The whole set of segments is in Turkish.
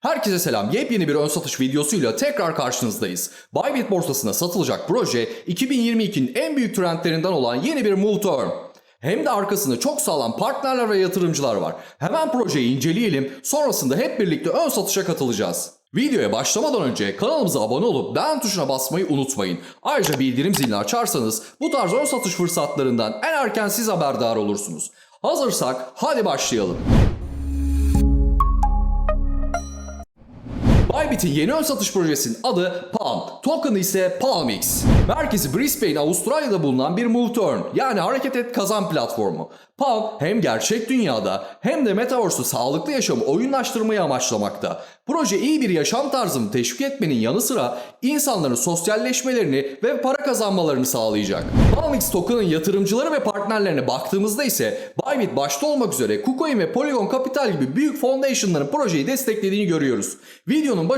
Herkese selam. Yepyeni bir ön satış videosuyla tekrar karşınızdayız. Bybit borsasına satılacak proje 2022'nin en büyük trendlerinden olan yeni bir move to earn. Hem de arkasında çok sağlam partnerler ve yatırımcılar var. Hemen projeyi inceleyelim. Sonrasında hep birlikte ön satışa katılacağız. Videoya başlamadan önce kanalımıza abone olup beğen tuşuna basmayı unutmayın. Ayrıca bildirim zilini açarsanız bu tarz ön satış fırsatlarından en erken siz haberdar olursunuz. Hazırsak hadi başlayalım. Bybit'in yeni ön satış projesinin adı Palm. Token'ı ise Palmix. Merkezi Brisbane, Avustralya'da bulunan bir Move to Earn yani hareket et kazan platformu. Palm hem gerçek dünyada hem de Metaverse'ü sağlıklı yaşamı oyunlaştırmayı amaçlamakta. Proje iyi bir yaşam tarzını teşvik etmenin yanı sıra insanların sosyalleşmelerini ve para kazanmalarını sağlayacak. Palmix token'ın yatırımcıları ve partnerlerine baktığımızda ise Bybit başta olmak üzere KuCoin ve Polygon Capital gibi büyük foundation'ların projeyi desteklediğini görüyoruz. Videonun başında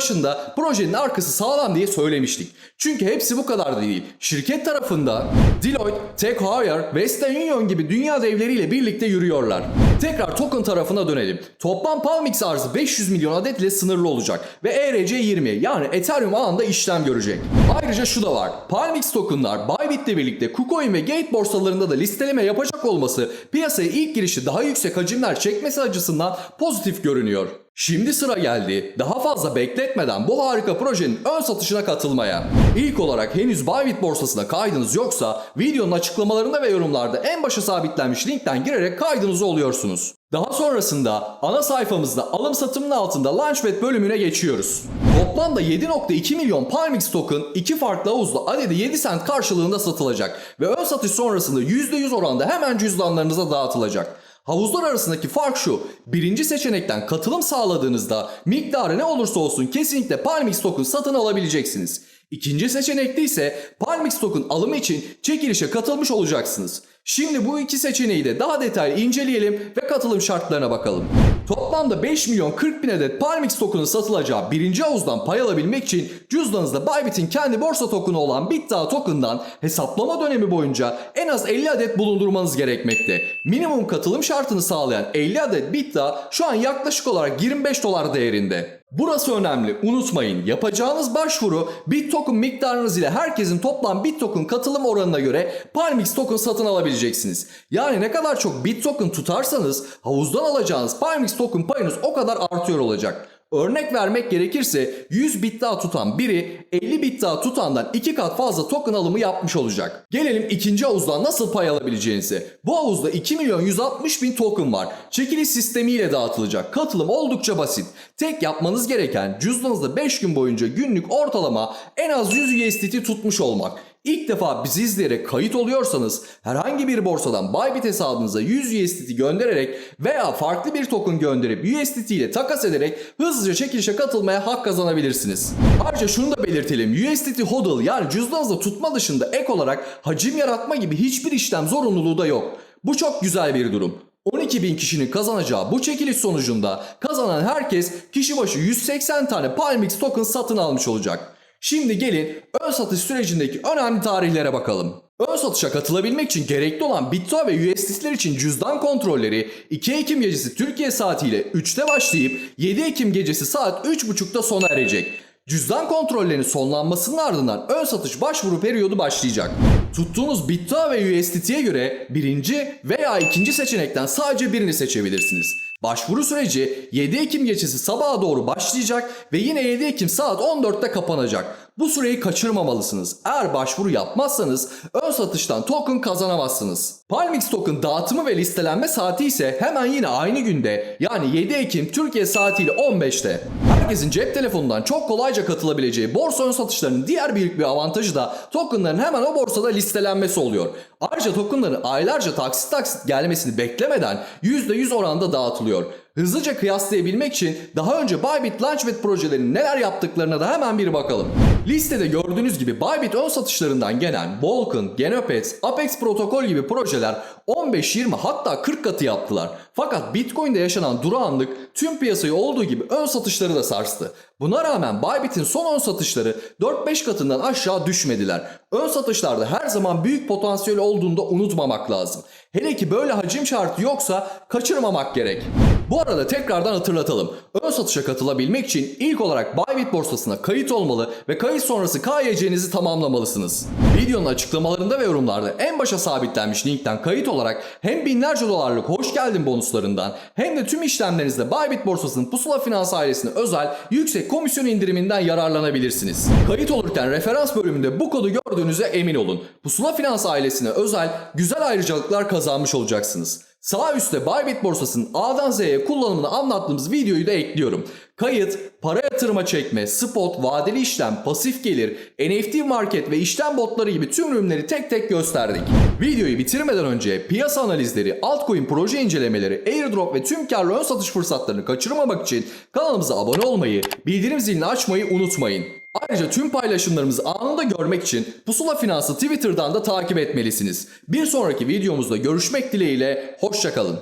projenin arkası sağlam diye söylemiştik. Çünkü hepsi bu kadar da değil. Şirket tarafında Deloitte, Tech Heuer, Western Union gibi dünya devleriyle birlikte yürüyorlar. Tekrar token tarafına dönelim. Toplam Palmix arzı 500 milyon adet ile sınırlı olacak ve E ERC20 yani Ethereum ağında işlem görecek. Ayrıca şu da var. Palmix tokenlar Bybit'le birlikte KuCoin ve Gate borsalarında da listeleme yapacak olması piyasaya ilk girişte daha yüksek hacimler çekmesi açısından pozitif görünüyor. Şimdi sıra geldi. Daha fazla bekletmeden bu harika projenin ön satışına katılmaya. İlk olarak henüz Bybit borsasına kaydınız yoksa videonun açıklamalarında ve yorumlarda en başa sabitlenmiş linkten girerek kaydınızı oluyorsunuz. Daha sonrasında ana sayfamızda alım satımın altında Launchpad bölümüne geçiyoruz. Toplamda 7.2 milyon Palmix token iki farklı havuzda adedi 7 cent karşılığında satılacak ve ön satış sonrasında %100 oranda hemen cüzdanlarınıza dağıtılacak. Havuzlar arasındaki fark şu. Birinci seçenekten katılım sağladığınızda miktarı ne olursa olsun kesinlikle Palmix token satın alabileceksiniz. İkinci seçenekte ise Palmix token alımı için çekilişe katılmış olacaksınız. Şimdi bu iki seçeneği de daha detaylı inceleyelim ve katılım şartlarına bakalım. Toplamda 5 milyon 40 bin adet Palmix token'ın satılacağı birinci havuzdan pay alabilmek için cüzdanınızda Bybit'in kendi borsa token'ı olan BitDAO token'dan hesaplama dönemi boyunca en az 50 adet bulundurmanız gerekmekte. Minimum katılım şartını sağlayan 50 adet BitDAO şu an yaklaşık olarak 25 dolar değerinde. Burası önemli. Unutmayın. Yapacağınız başvuru bit token miktarınız ile herkesin toplam bit token katılım oranına göre Palmix token satın alabileceksiniz. Yani ne kadar çok bit token tutarsanız havuzdan alacağınız Palmix token payınız o kadar artıyor olacak. Örnek vermek gerekirse 100 bit daha tutan biri 50 bit daha tutandan 2 kat fazla token alımı yapmış olacak. Gelelim ikinci havuzdan nasıl pay alabileceğinize. Bu havuzda 2 milyon 160 bin token var. Çekiliş sistemiyle dağıtılacak. Katılım oldukça basit. Tek yapmanız gereken cüzdanınızda 5 gün boyunca günlük ortalama en az 100 USDT tutmuş olmak. İlk defa bizi izleyerek kayıt oluyorsanız herhangi bir borsadan Bybit hesabınıza 100 USDT göndererek veya farklı bir token gönderip USDT ile takas ederek hızlıca çekilişe katılmaya hak kazanabilirsiniz. Ayrıca şunu da belirtelim. USDT HODL yani cüzdanınızda tutma dışında ek olarak hacim yaratma gibi hiçbir işlem zorunluluğu da yok. Bu çok güzel bir durum. 12 bin kişinin kazanacağı bu çekiliş sonucunda kazanan herkes kişi başı 180 tane Palmix token satın almış olacak. Şimdi gelin ön satış sürecindeki önemli tarihlere bakalım. Ön satışa katılabilmek için gerekli olan BitTo ve USDT'ler için cüzdan kontrolleri 2 Ekim gecesi Türkiye saatiyle 3'te başlayıp 7 Ekim gecesi saat 3.30'da sona erecek. Cüzdan kontrollerinin sonlanmasının ardından ön satış başvuru periyodu başlayacak. Tuttuğunuz BitTo ve USDT'ye göre birinci veya ikinci seçenekten sadece birini seçebilirsiniz. Başvuru süreci 7 Ekim gecesi sabaha doğru başlayacak ve yine 7 Ekim saat 14'te kapanacak. Bu süreyi kaçırmamalısınız. Eğer başvuru yapmazsanız ön satıştan token kazanamazsınız. Palmix token dağıtımı ve listelenme saati ise hemen yine aynı günde yani 7 Ekim Türkiye saatiyle 15'te. Herkesin cep telefonundan çok kolayca katılabileceği borsa ön satışlarının diğer büyük bir avantajı da tokenların hemen o borsada listelenmesi oluyor. Ayrıca tokenların aylarca taksit taksit gelmesini beklemeden %100 oranda dağıtılıyor. Hızlıca kıyaslayabilmek için daha önce Bybit Launchpad projelerinin neler yaptıklarına da hemen bir bakalım. Listede gördüğünüz gibi Bybit ön satışlarından gelen Vulcan, Genopads, Apex Protokol gibi projeler 15-20 hatta 40 katı yaptılar. Fakat Bitcoin'de yaşanan durağanlık tüm piyasayı olduğu gibi ön satışları da sarstı. Buna rağmen Bybit'in son ön satışları 4-5 katından aşağı düşmediler. Ön satışlarda her zaman büyük potansiyel olduğunu da unutmamak lazım. Hele ki böyle hacim şartı yoksa kaçırmamak gerek. Bu arada tekrardan hatırlatalım. Ön satışa katılabilmek için ilk olarak Bybit borsasına kayıt olmalı ve kayıt sonrası KYC'nizi tamamlamalısınız. Videonun açıklamalarında ve yorumlarda en başa sabitlenmiş linkten kayıt olarak hem binlerce dolarlık hoş geldin bonuslarından hem de tüm işlemlerinizde Bybit borsasının Pusula Finans ailesine özel yüksek komisyon indiriminden yararlanabilirsiniz. Kayıt olurken referans bölümünde bu kodu gördüğünüze emin olun. Pusula Finans ailesine özel güzel ayrıcalıklar kazanmış olacaksınız. Sağ üstte Bybit borsasının A'dan Z'ye kullanımını anlattığımız videoyu da ekliyorum. Kayıt, para yatırıma çekme, spot, vadeli işlem, pasif gelir, NFT market ve işlem botları gibi tüm ürünleri tek tek gösterdik. Videoyu bitirmeden önce piyasa analizleri, altcoin proje incelemeleri, airdrop ve tüm karlı ön satış fırsatlarını kaçırmamak için kanalımıza abone olmayı, bildirim zilini açmayı unutmayın. Ayrıca tüm paylaşımlarımızı anında görmek için Pusula Finans'ı Twitter'dan da takip etmelisiniz. Bir sonraki videomuzda görüşmek dileğiyle, hoşçakalın.